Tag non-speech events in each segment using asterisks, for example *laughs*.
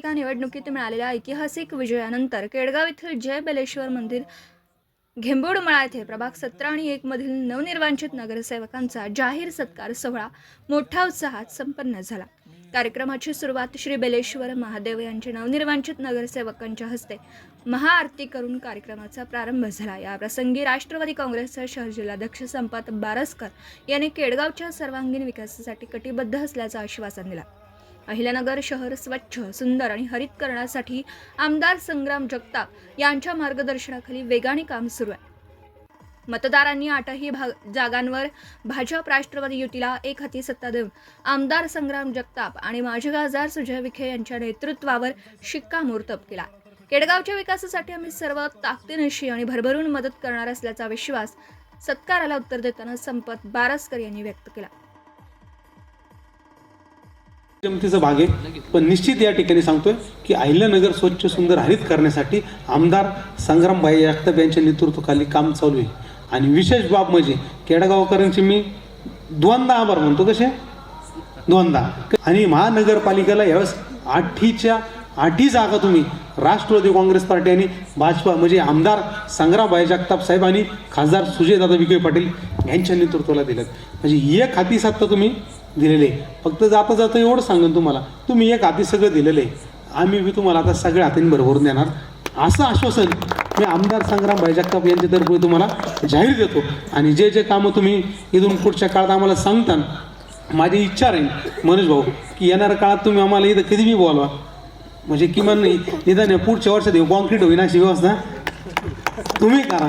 महापालिका निवडणुकीत मिळालेल्या ऐतिहासिक विजयानंतर केडगाव येथील जय बेलेश्वर मंदिर घेंबोडमळा येथे प्रभाग सतरा आणि एक मधील नवनिर्वांचित नगरसेवकांचा जाहीर सत्कार सोहळा मोठ्या उत्साहात संपन्न झाला. कार्यक्रमाची सुरुवात श्री बेलेश्वर महादेव यांचे नवनिर्वांचित नगरसेवकांच्या हस्ते महाआरती करून कार्यक्रमाचा प्रारंभ झाला. या प्रसंगी राष्ट्रवादी काँग्रेसचे शहर जिल्हाध्यक्ष संपात बारसकर यांनी केडगावच्या सर्वांगीण विकासासाठी कटिबद्ध असल्याचं आश्वासन दिलं. अहिल्यानगर शहर स्वच्छ सुंदर आणि हरित करण्यासाठी आमदार संग्राम जगताप यांच्या मार्गदर्शनाखाली वेगाने काम सुरू आहे. मतदारांनी आठही भाग जागांवर भाजप राष्ट्रवादी युतीला एक हाती सत्ता देऊन आमदार संग्राम जगताप आणि माजी खासदार सुजय विखे यांच्या नेतृत्वावर शिक्कामोर्तब केला. केडगावच्या विकासासाठी आम्ही सर्व ताकदीनिशी आणि भरभरून मदत करणार असल्याचा विश्वास सत्काराला उत्तर देताना संपत बारसकर यांनी व्यक्त केला. जमतीचा भाग आहे. पण निश्चित या ठिकाणी सांगतोय की अहिल्यानगर स्वच्छ सुंदर हरित करण्यासाठी आमदार संग्रामभाई जगताप यांच्या नेतृत्वाखाली काम चालू आहे. आणि विशेष बाब म्हणजे केडगावकरांची मी दोनदा आभार म्हणतो कसे? दोनदा आणि महानगरपालिकेला यावेळेस आठीच्या आठी जागा तुम्ही राष्ट्रवादी काँग्रेस पार्टी आणि भाजपा म्हणजे आमदार संग्रामभाई जगताप साहेब आणि खासदार सुजयदादा विखे पाटील यांच्या नेतृत्वाला दिलं. म्हणजे एक हाती सत्ता तुम्ही दिलेले. आहे फक्त जाता जाता एवढं सांगेन तुम्हाला. तुम्ही एक हाती सगळं दिलेलं. आहे आम्ही बी तुम्हाला आता सगळ्या हातीने भरभरून देणार. असं आश्वासन मी आमदार संग्रामभाई जगताप यांच्यातर्फे तुम्हाला जाहीर देतो. आणि जे जे कामं तुम्ही इथून पुढच्या काळात आम्हाला सांगता माझी इच्छा राहील मनोज भाऊ की येणाऱ्या काळात तुम्ही आम्हाला इथं कधी बी बोलवा. म्हणजे किमान नाही निदान पुढच्या वर्षात येऊ कॉन्क्रीट होईना अशी व्यवस्था तुम्ही करा.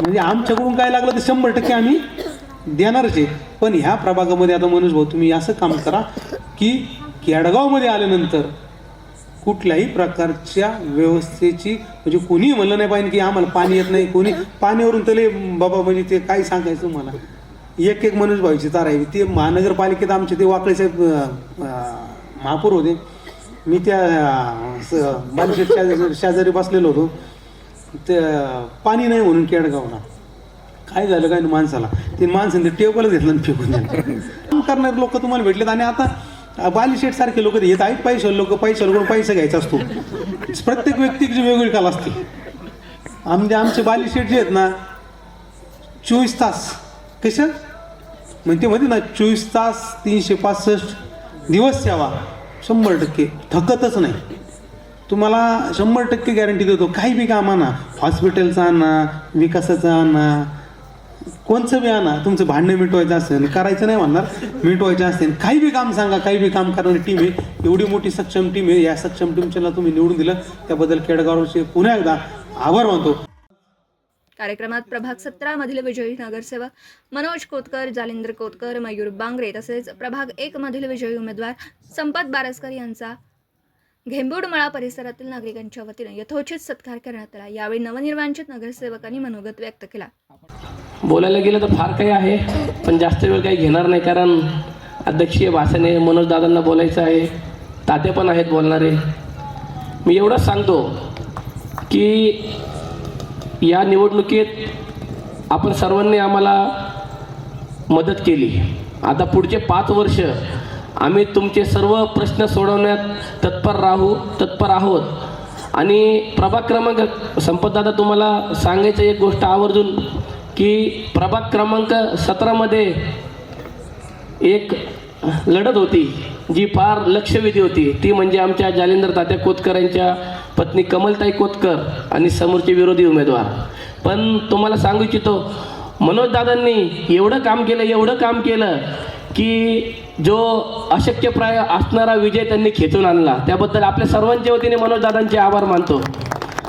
म्हणजे आमच्याकडून काय लागलं तर शंभर टक्के आम्ही देणारच आहे. पण ह्या प्रभागामध्ये आता मनोज भाऊ तुम्ही असं काम करा की केडगावमध्ये आल्यानंतर कुठल्याही प्रकारच्या व्यवस्थेची म्हणजे कोणीही म्हणलं नाही पाहिजे की आम्हाला पाणी येत नाही कोणी पाण्यावरून तले बाबा म्हणजे ते काय सांगायचं मला? एक एक मनोज भाऊची तार आहे. ते महानगरपालिकेत आमचे ते वाकळे साहेब महापौर होते. मी त्या बालशेठ स- शेजारी शेजारी बसलेलो होतो. ते पाणी नाही म्हणून केडगावला काय झालं काय माणसाला? ते माणसाने ते टेबलच घेतलं आणि फेकून दिलं. काम करणारे लोक तुम्हाला भेटलेत आणि आता बालिशेट सारखे लोक येत आहेत. पैसे लोक पैसे लोक पैसा घ्यायचा असतो. प्रत्येक व्यक्तीची वेगवेगळी कला असते. आमचे आमचे बालीशेट जे आहेत ना चोवीस तास. कशा? म्हणजे ते म्हणते ना चोवीस तास तीनशे पासष्ट दिवस सेवा. शंभर टक्के. थकतच नाही. तुम्हाला शंभर टक्के गॅरंटी देतो. काही बी काम आणा हॉस्पिटलचं आणा विकासाचं आणा कोणचं बी आणा तुमचं भांडणं मिटवायचं असेल करायचं नाही म्हणणार मिटवायचं असेल. काही बी काम सांगा काही बी काम करणारी टीम आहे. एवढी मोठी सक्षम टीम आहे. या सक्षम टीमच्याला तुम्ही निवडून दिलं. त्याबद्दल खेडगावचे पुन्हा एकदा आभार मानतो. कार्यक्रमात प्रभाग सतरा मधील विजयी नगरसेवक मनोज कोतकर जालिंद्र कोतकर मयूर बांगरे तसेच प्रभाग एक मधील विजयी उमेदवार संपत बारसकर यांचा घेंबूडमळा परिसरातील नागरिकांच्या वतीने यथोचित सत्कार करण्यात आला. यावेळी नवनिर्वांचित नगरसेवकांनी मनोगत व्यक्त केला. बोलायला गेलं तर फार काही आहे पण जास्त वेळ काही घेणार नाही कारण अध्यक्षीय भाषण आहे बोलायचं आहे ताते पण आहेत बोलणारे. मी एवढंच सांगतो की या निवडणुकीत आपण सर्वांनी आम्हाला मदत केली. आता पुढचे पाच वर्ष आम्ही तुमचे सर्व प्रश्न सोडवण्यात तत्पर राहू तत्पर आहोत. आणि प्रभाग क्रमांक संपतदादा तुम्हाला सांगायचं एक गोष्ट आवर्जून. की प्रभाग क्रमांक सतरामध्ये एक लढत होती जी फार लक्षवेधी होती. ती म्हणजे आमच्या जालिंदर तात्या कोतकर यांच्या पत्नी कमलताई कोतकर आणि समोरचे विरोधी उमेदवार. पण तुम्हाला सांगू इच्छितो मनोजदादांनी एवढं काम केलं एवढं काम केलं की जो अशक्यप्राय असणारा विजय त्यांनी खेचून आणला. त्याबद्दल आपल्या सर्वांच्या वतीने मनोजदादांचे आभार मानतो.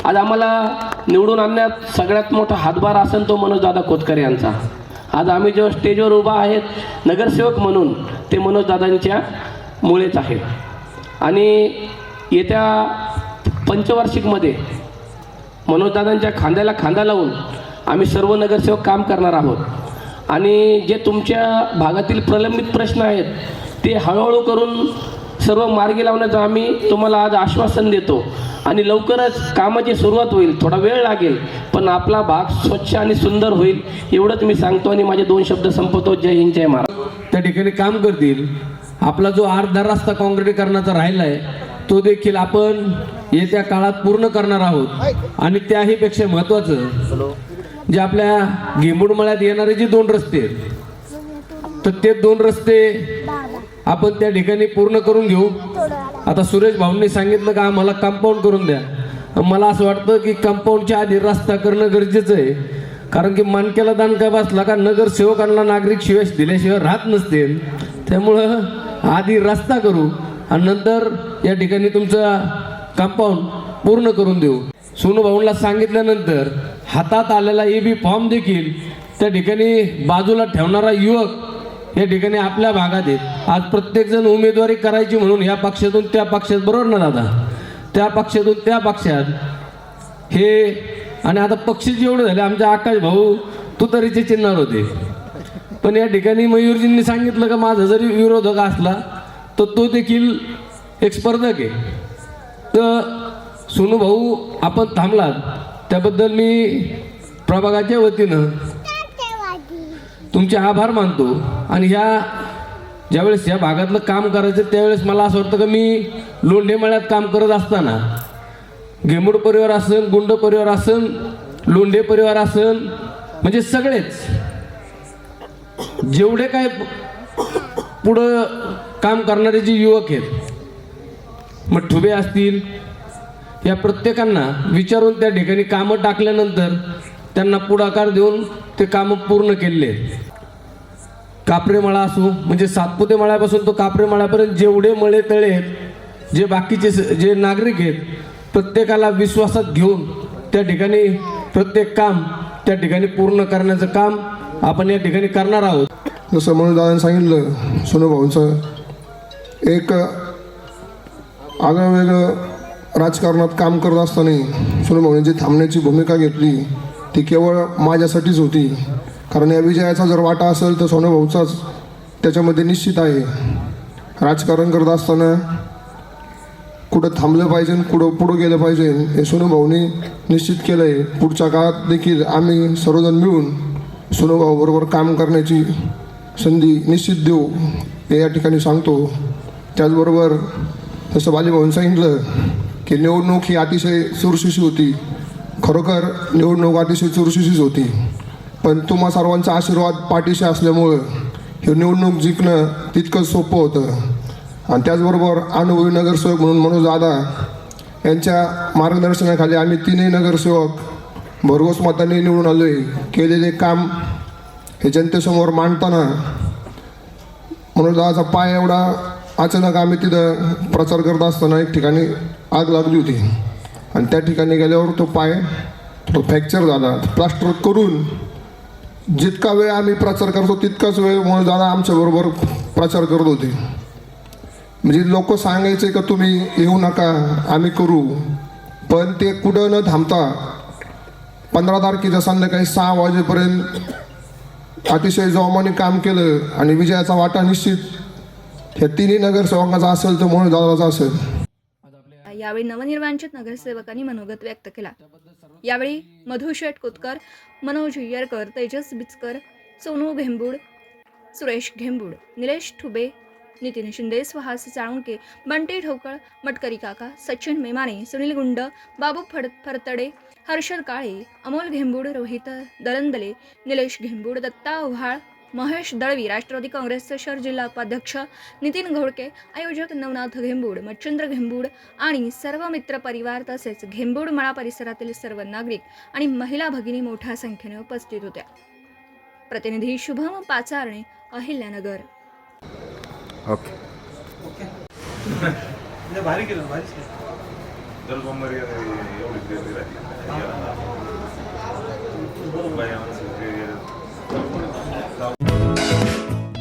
आज आम्हाला निवडून आणण्यात सगळ्यात मोठा हातभार असेल तो मनोजदादा खोतकर यांचा. आज आम्ही जेव्हा स्टेजवर उभा आहेत नगरसेवक म्हणून ते मनोजदादांच्या मुळेच आहेत. आणि येत्या पंचवार्षिकमध्ये मनोजदादांच्या खांद्याला खांदा लावून आम्ही सर्व नगरसेवक काम करणार आहोत. आणि जे तुमच्या भागातील प्रलंबित प्रश्न आहेत ते हळूहळू करून सर्व मार्गी लावण्याचं आम्ही तुम्हाला आज आश्वासन देतो. आणि लवकरच कामाची सुरुवात होईल थोडा वेळ लागेल पण आपला भाग स्वच्छ आणि सुंदर होईल एवढंच मी सांगतो आणि माझे दोन शब्द संपवतो. जय हिंद जय महाराज. त्या ठिकाणी काम करतील. आपला जो अर्धा रस्ता काँक्रिटीकरणाचा राहिला आहे तो देखील आपण येत्या काळात पूर्ण करणार आहोत. आणि त्याही पेक्षा महत्वाचं जे आपल्या घेंबुडमळ्यात येणारे जे दोन रस्ते आहेत तर ते दोन रस्ते आपण त्या ठिकाणी पूर्ण करून घेऊ. आता सुरेश भाऊंनी सांगितलं का आम्हाला कंपाऊंड करून द्या. मला असं वाटतं की कंपाऊंडच्या आधी रस्ता करणं गरजेचं आहे. कारण की मानक्याला दानका बसला का नगरसेवकांना नागरिक शिवाय दिल्याशिवाय राहत नसते. त्यामुळं आधी रस्ता करू आणि नंतर या ठिकाणी तुमचा कंपाऊंड पूर्ण करून देऊ. सोनू भाऊंना सांगितल्यानंतर हातात आलेला ए बी फॉर्म देखील त्या ठिकाणी बाजूला ठेवणारा युवक या ठिकाणी आपल्या भागात आहेत. आज प्रत्येकजण उमेदवारी करायची म्हणून या पक्षातून त्या पक्षात बरोबर ना दादा? त्या पक्षातून त्या पक्षात हे आणि आता पक्ष जेवढे झाले आमचे आकाश भाऊ तुतारीचे चिन्हावर होते. पण या ठिकाणी मयूरजींनी सांगितलं का माझा जरी विरोधक असला तर तो देखील एक स्पर्धक आहे. तर सोनू भाऊ आपण थांबलात. त्याबद्दल मी प्रभागाच्या वतीनं तुमचे आभार मानतो. आणि ह्या ज्यावेळेस या भागातलं काम करायचं त्यावेळेस मला असं वाटतं का मी लोंढे मळ्यात काम करत असताना घेमुड परिवार असन गुंड परिवार असन लोंढे परिवार असन म्हणजे सगळेच. जेवढे काय पुढं काम करणारे जे युवक आहेत मग ठुबे असतील या प्रत्येकांना विचारून त्या ठिकाणी कामं टाकल्यानंतर त्यांना पुढाकार देऊन ते कामं पूर्ण केलेले आहेत. कापरे मळा असो म्हणजे सातपुते मळ्यापासून तो कापरे मळ्यापर्यंत जेवढे मळे तळे आहेत जे बाकीचे स- जे नागरिक आहेत प्रत्येकाला विश्वासात घेऊन त्या ठिकाणी प्रत्येक काम त्या ठिकाणी पूर्ण करण्याचं काम आपण या ठिकाणी करणार आहोत. जसं म्हणून दादाने सांगितलं सोनूभाऊंचं एक आगळं वेगळं राजकारणात काम करत असताना सोनू जी थांबण्याची भूमिका घेतली ती केवळ माझ्यासाठीच होती. कारण या विजयाचा जर वाटा असेल तर सोनू भाऊचाच त्याच्यामध्ये निश्चित आहे. राजकारण करत असताना कुठं थांबलं पाहिजे कुठं पुढं गेलं पाहिजे हे सोनूभाऊनी निश्चित केलं आहे पुढच्या काळात देखील आम्ही सर्वजण मिळून सोनूभाऊबरोबर काम करण्याची संधी निश्चित देऊ हे या ठिकाणी सांगतो. त्याचबरोबर जसं बालीभाऊन सांगितलं की निवडणूक ही अतिशय चुरशीशी होती. खरोखर निवडणूक अतिशय चुरशीशीच होती. पण तुम्हा सर्वांचा आशीर्वाद पाठीशी असल्यामुळं हे निवडणूक जिंकणं तितकंच सोपं होतं. आणि त्याचबरोबर अनुभवी नगरसेवक म्हणून मनोज दादा यांच्या मार्गदर्शनाखाली आम्ही तीनही नगरसेवक भरघोस मताने निवडून आलो आहे केलेले काम हे जनतेसमोर मांडताना मनोज दादाचा पाय एवढा अचानक आम्ही तिथं प्रचार करत असताना एक ठिकाणी आग लागली होती. आणि त्या ठिकाणी गेल्यावर तो पाय तो फ्रॅक्चर झाला. प्लास्टर करून जितका वेळ आम्ही प्रचार करतो तितकाच वेळ मनोज दादा आमच्याबरोबर प्रचार करत होते. म्हणजे लोक सांगायचे का तुम्ही येऊ नका आम्ही करू. पण ते कुठं न थांबता पंधरा तारखेच्या संध्याकाळी सहा वाजेपर्यंत अतिशय जोमाने काम केलं आणि विजयाचा वाटा निश्चित. ह्या तिन्ही नगरसेवकांचा असेल तर म्हणून दादाचा असेल. यावेळी नवनिर्वाचित नगरसेवकांनी मनोगत व्यक्त केला. यावेळी मधु शेठ कोतकर मनोज येरकर तेजस बिचकर सोनू घेंबूड सुरेश घेंबूड निलेश ठुबे नितीन शिंदे सुहास चाळुंके बंटी ढोकळ मटकरी काका सचिन मेमाने सुनील गुंड बाबू फड फरतडे हर्षद काळे अमोल घेंबूड रोहित दरंदले निलेश घेंबूड दत्ता ओव्हाळ महेश दळवी राष्ट्रवादी काँग्रेसचे शहर जिल्हा उपाध्यक्ष नितीन घोडके आयोजक नवनाथ घेंबूड मच्छिंद्र घेंबूड आणि सर्व मित्र परिवार तसेच घेंबूड मळा परिसरातील सर्व नागरिक आणि महिला भगिनी मोठ्या संख्येने उपस्थित होत्या. प्रतिनिधी शुभम पाचारणे अहिल्यानगर. ओके. *laughs* भारी केलं भारी